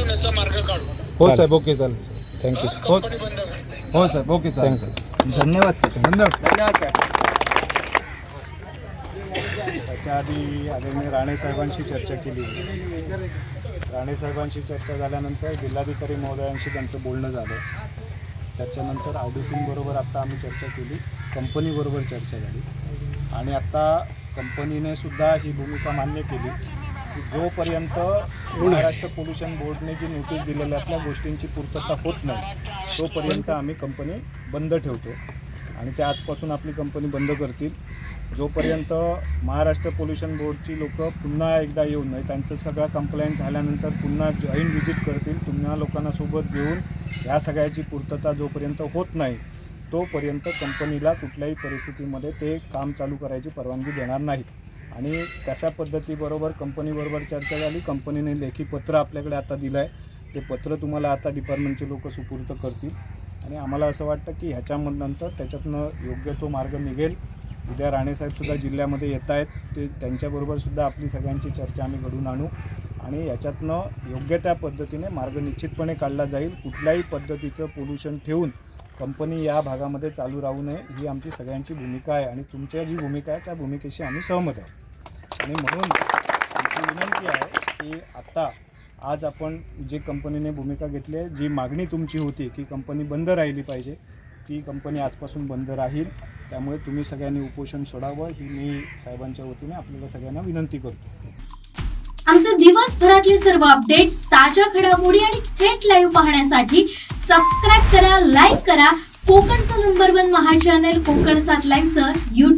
मार्ग काढू. हो साहेब ओके चालेल. सर थँक्यू हो कंपनी बंद करते हो साहेब ओके चालेल. थँक्स धन्यवाद सर धन्यवाद. धन्यवाद सर त्याच्या आधी आदरणीय राणे साहेबांशी चर्चा केली. राणे साहेबांशी चर्चा झाल्यानंतर जिल्हाधिकारी महोदयांशी त्यांचं बोलणं झालं. त्याच्यानंतर आर डी सीबरोबर आत्ता आम्ही चर्चा केली. कंपनीबरोबर चर्चा झाली. आणि आत्ता कंपनीने सुद्धा ही भूमिका मान्य केली. की जोपर्यंत महाराष्ट्र पोल्युशन बोर्डने जी नोटीस दिलेल्यातल्या गोष्टींची पूर्तता होत नाही तोपर्यंत आम्ही कंपनी बंद ठेवतो. आणि ते आजपासून आपली कंपनी बंद करतील. जोपर्यंत महाराष्ट्र पोल्युशन बोर्डची लोक पुन्हा एकदा येऊ नये त्यांचं सगळा कंप्लायन्स झाल्यानंतर पुन्हा जॉईन व्हिजिट करतील पुन्हा लोकांना सोबत घेऊन ह्या सगळ्याची पूर्तता जोपर्यंत होत नाही तोपर्यंत कंपनीला कुठल्याही परिस्थितीमध्ये ते काम चालू करायची परवानगी देणार नाहीत. आणि तशा पद्धतीबरोबर कंपनीबरोबर चर्चा झाली कंपनीने लेखी पत्र आपल्याकडे आता दिलं आहे ते पत्र तुम्हाला आता डिपार्टमेंटचे लोक सुपूर्त करतील. आणि आम्हाला असं वाटतं की ह्याच्यानंतर त्याच्यातनं योग्य तो मार्ग निघेल. उद्या राणेसाहेबसुद्धा जिल्ह्यामध्ये येत आहेत. ते त्यांच्याबरोबरसुद्धा आपली सगळ्यांची चर्चा आम्ही घडून आणू. आणि याच्यातनं योग्य त्या पद्धतीने मार्ग निश्चितपणे काढला जाईल. कुठल्याही पद्धतीचं पोल्युशन ठेवून कंपनी या भागामध्ये चालू राहू नये ही आमची सगळ्यांची भूमिका आहे. आणि तुमच्या जी भूमिका आहे त्या भूमिकेशी आम्ही सहमत आहोत. आणि म्हणून आमची विनंती आहे की आत्ता आज आपण जे कंपनीने भूमिका घेतली आहे जी मागणी तुमची होती की कंपनी बंद राहिली पाहिजे ती कंपनी आजपासून बंद राहील. त्यामुळे तुम्ही सगळ्यांनी उपोषण सोडावं ही मी साहेबांच्या वतीने आपल्याला सगळ्यांना विनंती करतो. आमचे दिवसभरातले सर्व अपडेट्स ताज्या घडामोडी आणि थेट लाईव्ह पाहण्यासाठी सबस्क्राईब करा लाईक करा. कोकणचं नंबर वन महा चॅनल कोकण सात लाईव्हचं युट्यूब